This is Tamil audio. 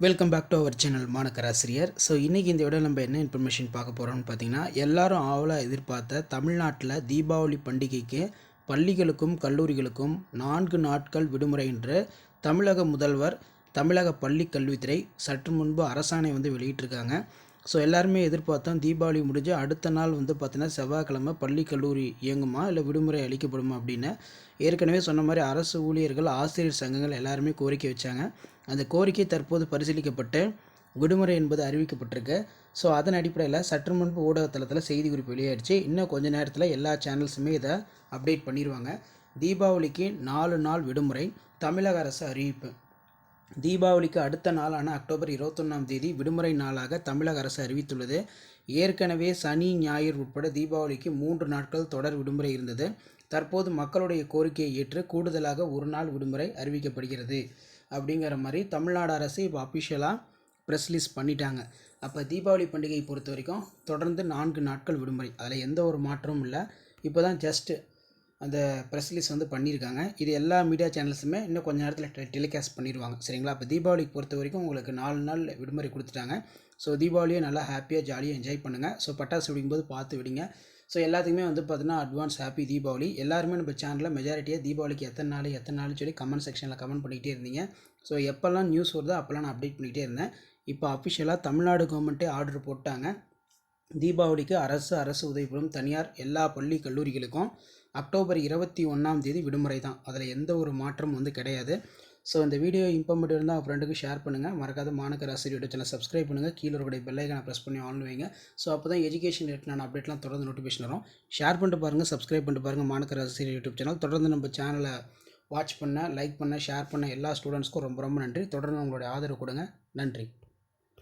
Welcome back to our channel மாணக்கராசிரியர் so இன்றைக்கி இந்த விட நம்ம என்ன இன்ஃபர்மேஷன் பார்க்க போகிறோம்னு பார்த்தீங்கன்னா எல்லாரும் ஆவலாக எதிர்பார்த்த தமிழ்நாட்டில் தீபாவளி பண்டிகைக்கு பள்ளிகளுக்கும் கல்லூரிகளுக்கும் நான்கு நாட்கள் விடுமுறை என்று தமிழக முதல்வர் தமிழக பள்ளி கல்வித்துறை சற்று முன்பு அரசாணை வந்து வெளியிட்டிருக்காங்க. ஸோ எல்லாருமே எதிர்பார்த்தோம் தீபாவளி முடிஞ்சு அடுத்த நாள் வந்து பார்த்தீங்கன்னா செவ்வாய்க்கிழமை பள்ளி கல்லூரி இயங்குமா இல்லை விடுமுறை அளிக்கப்படுமா அப்படின்னு ஏற்கனவே சொன்ன மாதிரி அரசு ஊழியர்கள் ஆசிரியர் சங்கங்கள் எல்லாருமே கோரிக்கை வச்சாங்க. அந்த கோரிக்கை தற்போது பரிசீலிக்கப்பட்டு விடுமுறை என்பது அறிவிக்கப்பட்டிருக்கு. ஸோ அதன் அடிப்படையில் சற்று முன்பு ஊடகத்தளத்தில் செய்தி குறிப்பு வெளியாயிடுச்சு. இன்னும் கொஞ்ச நேரத்தில் எல்லா சேனல்ஸுமே இதை அப்டேட் பண்ணிடுவாங்க தீபாவளிக்கு நாலு நாள் விடுமுறை தமிழக அரசு அறிவிப்பு. தீபாவளிக்கு அடுத்த நாளான அக்டோபர் இருபத்தொன்னாம் தேதி விடுமுறை நாளாக தமிழக அரசு அறிவித்துள்ளது. ஏற்கனவே சனி ஞாயிறு உட்பட தீபாவளிக்கு மூன்று நாட்கள் தொடர் விடுமுறை இருந்தது. தற்போது மக்களுடைய கோரிக்கையை ஏற்று கூடுதலாக ஒரு நாள் விடுமுறை அறிவிக்கப்படுகிறது. அப்படிங்கிற மாதிரி தமிழ்நாடு அரசு இப்போ அஃபிஷியலாக ப்ரெஸ் ரிலீஸ் பண்ணிட்டாங்க. அப்போ தீபாவளி பண்டிகையை பொறுத்த வரைக்கும் தொடர்ந்து நான்கு நாட்கள் விடுமுறை. அதில் எந்த ஒரு மாற்றமும் இல்லை. இப்போ தான் ஜஸ்ட்டு அந்த ப்ரெஸ் ரிலீஸ் வந்து பண்ணியிருக்காங்க. இது எல்லா மீடியா சேனல்ஸுமே இன்னும் கொஞ்ச நேரத்தில் டெ டெலிகாஸ்ட் பண்ணிடுவாங்க. சரிங்களா? அப்போ தீபாவளிக்கு பொறுத்த வரைக்கும் உங்களுக்கு நாலு நாள் விடுமுறை கொடுத்துட்டாங்க. ஸோ தீபாவளியை நல்லா ஹாப்பியாக ஜாலியாக என்ஜாய் பண்ணுங்கள் ஸோ பட்டாசு வெடிக்கும்போது பார்த்து விடுங்க. ஸோ எல்லாத்துக்குமே வந்து பார்த்தீங்கன்னா அட்வான்ஸ் ஹாப்பி தீபாவளி. எல்லாருமே நம்ம சேனலில் மெஜாரிட்டியாக தீபாவளிக்கு எத்தனை நாள் எத்தனை நாள்னு சொல்லி கமெண்ட் செக்ஷனில் கமெண்ட் பண்ணிகிட்டே இருந்தீங்க. ஸோ எப்போல்லாம் நியூஸ் வருதோ அப்போல்லாம் நான் அப்டேட் பண்ணிகிட்டே இருந்தேன். இப்போ அஃபிஷியலாக தமிழ்நாடு கவர்மெண்ட்டே ஆர்டர் போட்டாங்க. தீபாவளிக்கு அரசு அரசு உதவி பெறும் தனியார் எல்லா பள்ளி கல்லூரிகளுக்கும் அக்டோபர் இருபத்தி ஒன்றாம் தேதி விடுமுறை தான். அதில் எந்த ஒரு மாற்றமும் வந்து கிடையாது. ஸோ இந்த வீடியோ இம்பார்மெண்ட் இருந்தால் உங்கள் ஃப்ரெண்டுக்கு ஷேர் பண்ணுங்கள் மறக்காத மாணக்கர் ஆசிரியர் சேனல் சப்ஸ்கிரைப் பண்ணுங்கள் கீழே இருக்கக்கூடிய பெல்லைக்கான ப்ரெஸ் பண்ணி ஆன் வைங்க. ஸோ அப்போ தான் எஜுகேஷன் ரிலேட்டடான அப்டேட்லாம் தொடர்ந்து நோட்டிஃபிகேஷன் வரும். ஷேர் பண்ணிட்டு பாருங்கள் சப்ஸ்கிரைப் பண்ணிட்டு பாருங்கள் மாணக்கர் ஆசிரியர் யூடியூப் சேனல் தொடர்ந்து நம்ம சேனலை வாட்ச் பண்ண லைக் பண்ண ஷேர் பண்ண எல்லா ஸ்டூடெண்ட்ஸ்க்கும் ரொம்ப ரொம்ப நன்றி. தொடர்ந்து உங்களுடைய ஆதரவு கொடுங்க. நன்றி.